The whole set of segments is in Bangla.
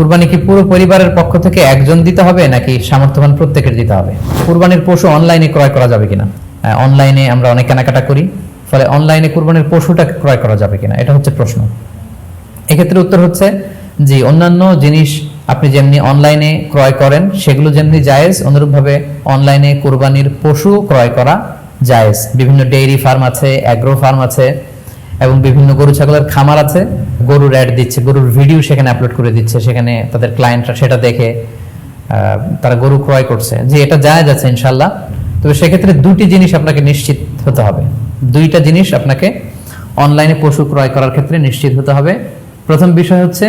কুরবানি কি পুরো পরিবারের পক্ষ থেকে একজন দিতে হবে, নাকি সামর্থ্যবান প্রত্যেকের দিতে হবে? কুরবানির পশু অনলাইনে ক্রয় করা যাবে কিনা? অনলাইনে আমরা অনেক কেনাকাটা করি, ফলে অনলাইনে কুরবানির পশুটা ক্রয় করা যাবে কিনা? এটা হচ্ছে প্রশ্ন। এক্ষেত্রে উত্তর হচ্ছে, জি, অন্যান্য জিনিস আপনি যেমনি অনলাইনে ক্রয় করেন, সেগুলো যেমনি জায়েজ, অনুরূপভাবে অনলাইনে কুরবানির পশু ক্রয় করা জায়েজ। বিভিন্ন ডেইরি ফার্ম আছে, অ্যাগ্রো ফার্ম আছে এবং বিভিন্ন গরু ছাগলের খামার আছে। গরুর অ্যাড দিচ্ছে, গরুর ভিডিও সেখানে আপলোড করে দিচ্ছে, সেখানে তাদের ক্লায়েন্টরা সেটা দেখে তারা গরু ক্রয় করছে। যে এটা জায়েজ আছে ইনশাল্লাহ তবে সেক্ষেত্রে দুটি জিনিস আপনাকে নিশ্চিত হতে হবে। দুইটা জিনিস আপনাকে অনলাইনে পশু ক্রয় করার ক্ষেত্রে নিশ্চিত হতে হবে। প্রথম বিষয় হচ্ছে,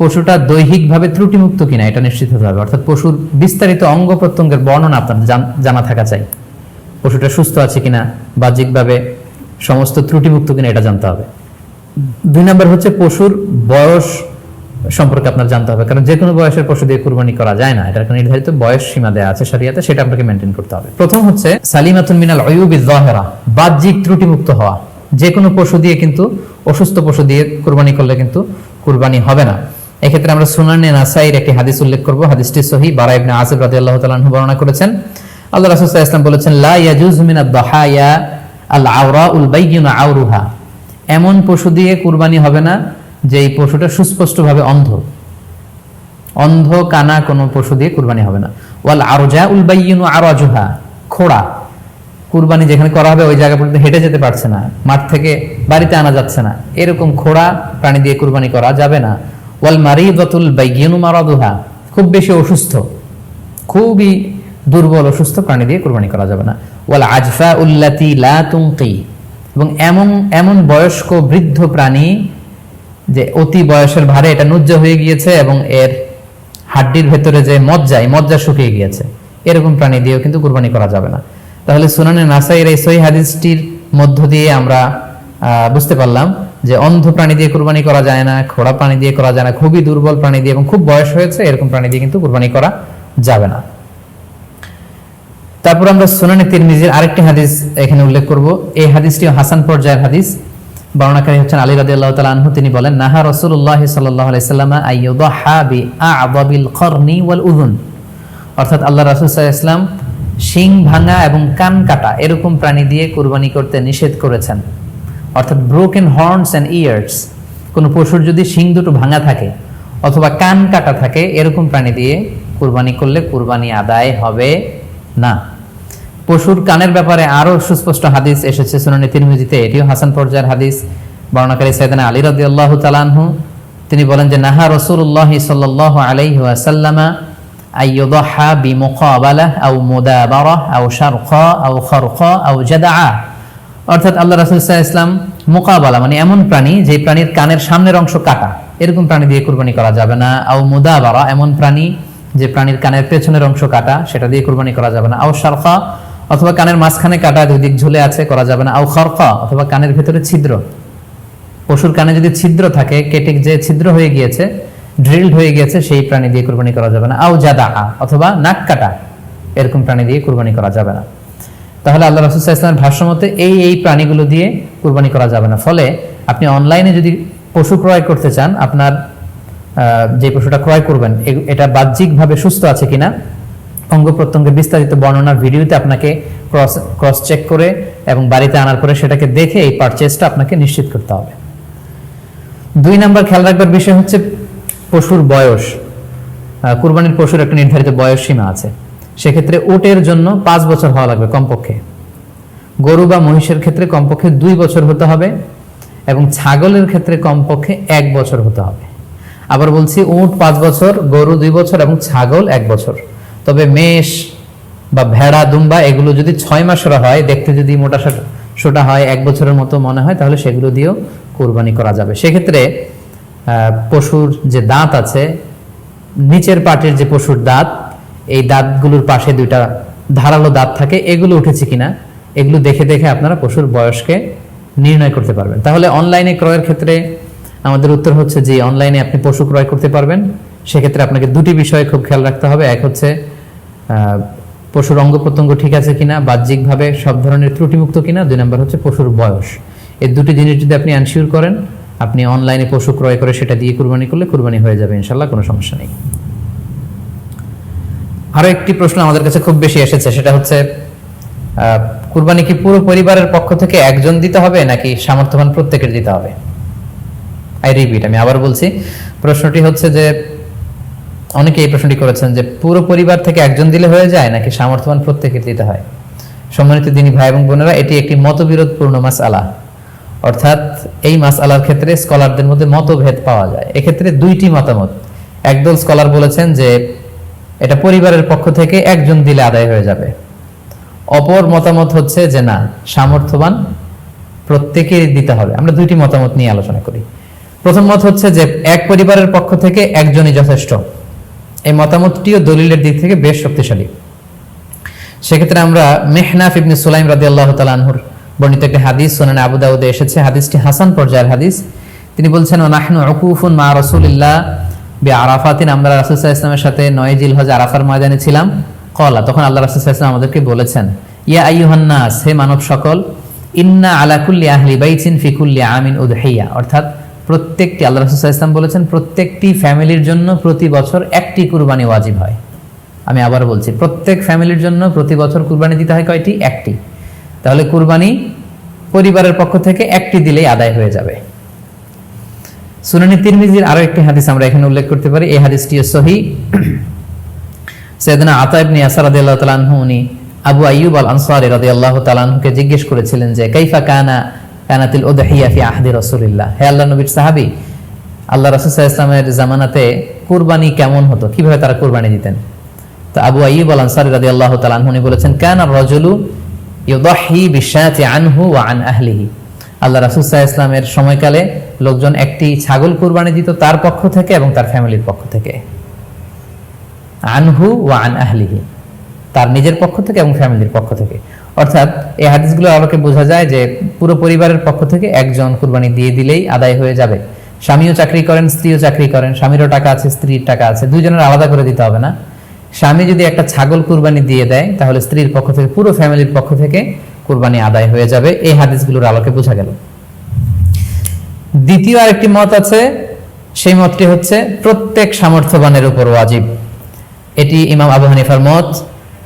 পশুটা দৈহিকভাবে ত্রুটিমুক্ত কিনা এটা নিশ্চিত হতে হবে। অর্থাৎ পশুর বিস্তারিত অঙ্গ প্রত্যঙ্গের বর্ণনা আপনার জানা থাকা চাই। পশুটা সুস্থ আছে কিনা, বাহ্যিকভাবে সমস্ত ত্রুটিমুক্ত কিনা এটা জানতে হবে। দুই নম্বর হচ্ছে পশুর বয়স সম্পর্কে আপনার জানতে হবে, কারণ যে কোনো বয়সের পশু দিয়ে কুরবানি করা যায় না, এটার একটা নির্ধারিত বয়স সীমা দেওয়া আছে শরিয়াতে, সেটা আপনাকে মেনটেন করতে হবে। প্রথম হচ্ছে সালিমাতুন মিনাল অয়ুবি জাহেরা বাহ্যিক ত্রুটিমুক্ত হওয়া। যে কোনো পশু দিয়ে কিন্তু, অসুস্থ পশু দিয়ে কুরবানি করলে কিন্তু কুরবানি হবে না। এক্ষেত্রে আমরা সুনানে নাসাইর একটি হাদিস উল্লেখ করব, হাদিসটি সহি, বারা ইবনে আসিফ রাদিয়াল্লাহু তাআলা বর্ণনা করেছেন। আল্লাহ রাসূল সাল্লাল্লাহু আলাইহি ওয়াসাল্লাম বলেছেন, লা ইয়াজুজু মিনাদ দাহায়া আল আওরাউল বাইয়িনু আউরুহা এমন পশু দিয়ে কুরবানি হবে না যে এই পশুটা সুস্পষ্টভাবে অন্ধ। অন্ধ কানা কোনো পশু দিয়ে কুরবানি হবে না। ওয়াল আরজা উল বাইয়িনু আরাজুহা, খোড়া। কুরবানি যেখানে করা হবে ওই জায়গা পর্যন্ত হেঁটে যেতে পারছে না, মাঠ থেকে বাড়িতে আনা যাচ্ছে না। এরকম খোড়া প্রাণী দিয়ে কুরবানি করা যাবে না। ওয়াল মারিদাতুল বাইয়িনু মারাদুহা, খুব বেশি অসুস্থ, খুবই দুর্বল, অসুস্থ প্রাণী দিয়ে কুরবানি করা যাবে না। ওয়াল আজফা উল্লাতি লা তুনকি এবং এমন এমন বয়স্ক বৃদ্ধ প্রাণী যে অতি বয়সের ভারে এটা নুজ্জ হয়ে গিয়েছে এবং এর হাড্ডির ভেতরে যে মজ্জা, এই মজ্জা শুকিয়ে গিয়েছে। এরকম প্রাণী দিয়েও কিন্তু কুরবানি করা যাবে না। তাহলে সুনানে নাসাইয়ের এই সহি হাদিসটির মধ্য দিয়ে আমরা বুঝতে পারলাম যে অন্ধ প্রাণী দিয়ে কুরবানি করা যায় না, খোড়া প্রাণী দিয়ে করা যায় না, খুবই দুর্বল প্রাণী দিয়ে এবং খুব বয়স হয়েছে, এরকম প্রাণী দিয়ে কিন্তু কুরবানি করা যাবে না। তারপর আমরা সুনানি তিরমিজির আরেকটি হাদিস এখানে উল্লেখ করব। এই হাদিসটি হাসান পর্যায়ের হাদিস। বর্ণনাকারী হচ্ছেন আলী রাদিয়াল্লাহু তাআলা আনহু। তিনি বলেন, নাহা রসুল্লাহ আ'দাবিল করনি ওয়াল অর্থাৎ আল্লাহ রাসূল সাল্লাম শিং ভাঙা এবং কান কাটা এরকম প্রাণী দিয়ে কুরবানি করতে নিষেধ করেছেন। অর্থাৎ ব্রোকেন হর্নস অ্যান্ড ইয়ার্স কোনো পশুর যদি শিং দুটো ভাঙা থাকে অথবা কান কাটা থাকে, এরকম প্রাণী দিয়ে কুরবানি করলে কুরবানি আদায় হবে না। পশুর কানের ব্যাপারে আরও সুস্পষ্ট হাদিস এসেছে সুনানি তিরমিজিতে। এটিও হাসান পর্যায়ের হাদিস বর্ণাকারী সাইদানা আলী রাদিয়াল্লাহু তাআলা আনহু। তিনি বলেন যে, নাহা মুদাবারাহ আও শারকা আও খারকা আও জাদাআ। অর্থাৎ আল্লাহ রাসূল ইসলাম মোকাবালা মানে এমন প্রাণী যে প্রাণীর কানের সামনের অংশ কাটা। এরকম প্রাণী দিয়ে কুরবানি করা যাবে না। আও মুদাবারা এমন প্রাণী যে প্রাণীর কানের পেছনের অংশ কাটা, সেটা দিয়ে কুরবানি করা যাবে না। আও শারকা অথবা কানের মাঝখানে কাটা দুই দিক ঝুলে আছে, করা যাবে না। আও খরকা অথবা কানের ভেতরে ছিদ্র। পশুর কানে যদি ছিদ্র থাকে, কেটে যে ছিদ্র হয়ে গিয়েছে ড্রিলড হয়ে গিয়েছে, সেই প্রাণী দিয়ে কুরবানি করা যাবে না। আও জাদা, অথবা নাক কাটা, এরকম প্রাণী দিয়ে কুরবানি করা যাবে না। তাহলে আল্লাহ রসুল ইসলামের ভাষ্যমতে এই এই প্রাণীগুলো দিয়ে কুরবানি করা যাবে না। ফলে আপনি অনলাইনে যদি পশু ক্রয় করতে চান, আপনার যে পশুটা ক্রয় করবেন এটা বাহ্যিকভাবে সুস্থ আছে কিনা অঙ্গ প্রত্যঙ্গের বিস্তারিত বর্ণনা ভিডিওতে আপনাকে ক্রস ক্রস চেক করে এবং বাড়িতে আনার পরে সেটাকে দেখে এই পারচেজটা আপনাকে নিশ্চিত করতে হবে। দুই নাম্বার খেয়াল রাখবার বিষয় হচ্ছে পশুর বয়স। কুরবানির পশুর একটা নির্ধারিত বয়স সীমা আছে। সেক্ষেত্রে ওটের জন্য পাঁচ বছর হওয়া লাগবে কমপক্ষে। গরু বা মহিষের ক্ষেত্রে কমপক্ষে দুই বছর হতে হবে এবং ছাগলের ক্ষেত্রে কমপক্ষে এক বছর হতে হবে। আবার বলছি উট পাঁচ বছর, গরু দুই বছর এবং ছাগল এক বছর। তবে মেষ বা ভেড়া, দুম্বা এগুলো যদি ছয় মাসের হয়, দেখতে যদি মোটা সোটা- হয়, এক বছরের মতো মনে হয়, তাহলে সেগুলো দিয়েও কোরবানি করা যাবে। সেক্ষেত্রে পশুর যে দাঁত আছে, নিচের পাটের যে পশুর দাঁত, এই দাঁতগুলোর পাশে দুইটা ধারালো দাঁত থাকে, এগুলো উঠেছে কিনা, এগুলো দেখে দেখে আপনারা পশুর বয়সকে নির্ণয় করতে পারবেন। তাহলে অনলাইনে ক্রয়ের ক্ষেত্রে আমাদের উত্তর হচ্ছে যে অনলাইনে আপনি পশু ক্রয় করতে পারবেন। সেক্ষেত্রে আপনাকে দুটি বিষয়ে খুব খেয়াল রাখতে হবে। এক হচ্ছে পশুর অঙ্গ প্রত্যঙ্গ ঠিক আছে কিনা, বাহ্যিকভাবে সব ধরনের ত্রুটিমুক্ত কিনা। দুই নম্বর হচ্ছে পশুর বয়স। এই দুটি জিনিস যদি আপনি অ্যানশিওর করেন, আপনি অনলাইনে পশু ক্রয় করে সেটা দিয়ে কুরবানি করলে কুরবানি হয়ে যাবে ইনশাল্লাহ কোনো সমস্যা নেই। আরও একটি প্রশ্ন আমাদের কাছে খুব বেশি এসেছে, সেটা হচ্ছে কুরবানি কি পুরো পরিবারের পক্ষ থেকে একজন দিতে হবে, নাকি সামর্থ্যবান প্রত্যেকের দিতে হবে? আই রিপিট আমি আবার বলছি, প্রশ্নটি হচ্ছে যে অনেকে এই প্রশ্নটি করেছেন যে পুরো পরিবার থেকে একজন দিলে হয়ে যায় নাকি সামর্থ্যবান প্রত্যেকের দিতে হয়? সম্মানিত দিনী ভাই এবং বোনেরা, এটি একটি মতবিরোধপূর্ণ মাস আলা অর্থাৎ এই মাস আলার ক্ষেত্রে স্কলারদের মধ্যে মতভেদ পাওয়া যায়। এক্ষেত্রে দুইটি মতামত। একদল স্কলার বলেছেন যে এটা পরিবারের পক্ষ থেকে একজন দিলে আদায় হয়ে যাবে। অপর মতামত হচ্ছে যে না, সামর্থ্যবান প্রত্যেকে দিতে হবে। আমরা দুইটি মতামত নিয়ে আলোচনা করি। প্রথম মত হচ্ছে যে এক পরিবারের পক্ষ থেকে একজনই যথেষ্ট। এই মতামতটিও দলিলের দিক থেকে বেশ শক্তিশালী। সেক্ষেত্রে আমরা মেহনাফ ইবনে সুলাইম রাদি আল্লাহ তালানহুর বর্ণিত একটি হাদিস সোনান আবু দাউদে এসেছে। হাদিসটি হাসান পর্যায়ের হাদিস। তিনি বলছেন নাহনু অকুফুন মা রসুলিল্লাহ বি আরাফাতিন আমরা রাসুলসাহ ইসলামের সাথে নয় জিল হজ আরাফার ময়দানে ছিলাম। কলা তখন আল্লাহ রাসুলসাহ ইসলাম আমাদেরকে বলেছেন, ইয়া আইয়ুহান্নাস হে মানব সকল, ইন্না আলাকুল্লি আহলি বাইচিন ফিকুল্লি আমিন উদহিয়া। অর্থাৎ প্রত্যেকটি, আল্লাহ রাসুলসাহ ইসলাম বলেছেন, প্রত্যেকটি ফ্যামিলির জন্য প্রতি বছর একটি কুরবানি ওয়াজিব হয়। আমি আবার বলছি, প্রত্যেক ফ্যামিলির জন্য প্রতি বছর কুরবানি দিতে হয় কয়টি? একটি। তাহলে কুরবানি পরিবারের পক্ষ থেকে একটি দিলেই আদায় হয়ে যাবে। সুনানি তিরমিজির আরও একটি হাদিস আমরা এখানে উল্লেখ করতে পারি। এই হাদিসটিও সহি। সৈয়দনা আতা ইবনে ইয়াসার রাদিয়াল্লাহু উনি আবু আইয়ুব আল আনসারী রাদিয়াল্লাহু তাআলা আনহুকে জিজ্ঞেস করেছিলেন যে, কাইফা কানা কানাতিল উদহিয়া ফি আহদি রাসূলিল্লাহ। হে আল্লাহ নবীর সাহাবী, আল্লাহ রাসূল আলাইহি জামানাতে কুরবানি কেমন হতো? কীভাবে তারা কুরবানি দিতেন? তো আবু আইয়ুব আল আনসারী রাদিয়াল্লাহু তাআলা আনহু উনি বলেছেন, কানা রাজুলু ইউদাহি বিশাতি আনহু ওয়া আন আহলিহি। আল্লাহ রাসূল আলাইহি ওয়াসাল্লামের সময়কালে লোকজন একটি ছাগল কুরবানি দিত তার পক্ষ থেকে এবং তার ফ্যামিলির পক্ষ থেকে। আনহু ওয়া আন আহলিহি, তার নিজের পক্ষ থেকে এবং ফ্যামিলির পক্ষ থেকে। অর্থাৎ এই হাদিসগুলো আলোকে বোঝা যায় যে পুরো পরিবারের পক্ষ থেকে একজন কুরবানি দিয়ে দিলেই আদায় হয়ে যাবে। স্বামীও চাকরি করেন, স্ত্রীও চাকরি করেন, স্বামীরও টাকা আছে, স্ত্রীর টাকা আছে, দুইজনের আলাদা করে দিতে হবে না। স্বামী যদি একটা ছাগল কুরবানি দিয়ে দেয়, তাহলে স্ত্রীর পক্ষ থেকে, পুরো ফ্যামিলির পক্ষ থেকে কুরবানি আদায় হয়ে যাবে। এই হাদিসগুলোর আলোকে বোঝা গেল। দ্বিতীয় আরেকটি মত আছে, সেই মতটি হচ্ছে প্রত্যেক সামর্থ্যবানের উপর ওয়াজিব। এটি ইমাম আবু হানিফার মত।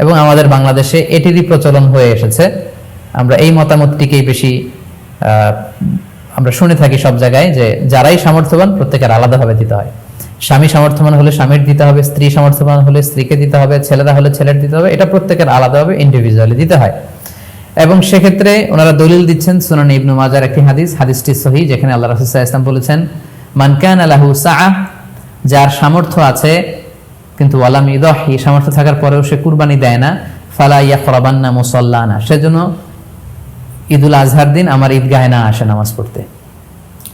এবং আমাদের বাংলাদেশে এটিরই প্রচলন হয়ে এসেছে। আমরা এই মতামতটিকেই বেশি আমরা শুনে থাকি সব জায়গায় যে যারাই সামর্থ্যবান প্রত্যেকের আলাদাভাবে দিতে হয়। স্বামী সামর্থ্যবান হলে স্বামীর দিতে হবে, স্ত্রী সামর্থ্যবান হলে স্ত্রীকে দিতে হবে, ছেলেরা হলে ছেলের দিতে হবে, এটা প্রত্যেকের আলাদাভাবে ইন্ডিভিজুয়ালি দিতে হয়। এবং সেক্ষেত্রে ওনারা দলিল দিচ্ছেন সুনান ইবনু মাজার একটি হাদিস, হাদিসটি সহি, যেখানে আল্লাহ আলাইহি ওয়াসাল্লাম বলেছেন মানকান আলাহু সাহ যার সামর্থ্য আছে কিন্তু ওয়ালাম ইদহি, সামর্থ্য থাকার পরেও সে কুরবানি দেয় না। ফালা ইয়া ইয়াকরাবান্না মুসাল্লানা, সেজন্য ঈদুল আজহার দিন আমার ঈদগাহে না আসে নামাজ পড়তে।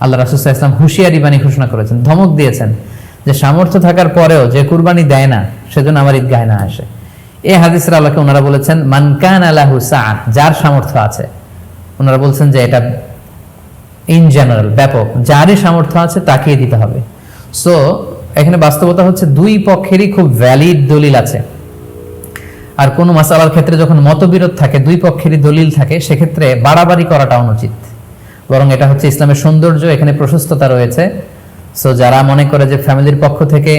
আল্লাহ রাসূল সাল্লাল্লাহু আলাইহি ওয়াসাল্লাম হুঁশিয়ারি বাণী ঘোষণা করেছেন, ধমক দিয়েছেন যে সামর্থ্য থাকার পরেও যে কুরবানি দেয় না, সেজন্য আমার ঈদগাহে না আসে। এই হাদিসের আল্লাহকে ওনারা বলেছেন মানকান আলাহু সাআ যার সামর্থ্য আছে। ওনারা বলছেন যে এটা ইন জেনারেল ব্যাপক। যারই সামর্থ্য আছে, তাকেই দিতে হবে। সো এখানে বাস্তবতা হচ্ছে দুই পক্ষেরই খুব ভ্যালিড দলিল আছে। আর কোন মাসালার ক্ষেত্রে যখন মতবিরোধ থাকে, দুই পক্ষেরই দলিল থাকে, সেক্ষেত্রে বাড়াবাড়ি করাটা অনুচিত। বরং এটা হচ্ছে ইসলামের সৌন্দর্য, এখানে প্রশস্ততা রয়েছে। সো যারা মনে করে যে ফ্যামিলির পক্ষ থেকে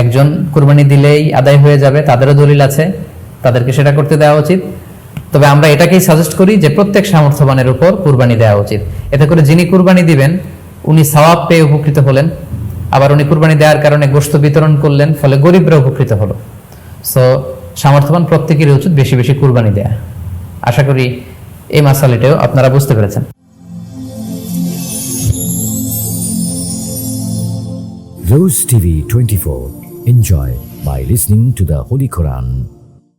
একজন কুরবানি দিলেই আদায় হয়ে যাবে, তাদেরও দলিল আছে। তাদেরকে সেটা করতে দেওয়া উচিত। তবে আমরা এটাকেই সাজেস্ট করি যে প্রত্যেক সামর্থ্যবানের উপর কুরবানি দেওয়া উচিত। এতে করে যিনি কুরবানি দিবেন, উনি সওয়াব পেয়ে উপকৃত হলেন। আবার উনি কুরবানি দেওয়ার কারণে গোস্ত বিতরণ করলেন, ফলে গরিবরা উপকৃত হলো সো সামর্থ্যবান প্রত্যেকেরই উচিত বেশি বেশি কুরবানি দেয়া আশা করি এই মাসালিটাও আপনারা বুঝতে পেরেছেন Rose TV 24. Enjoy by listening to the Holy Quran.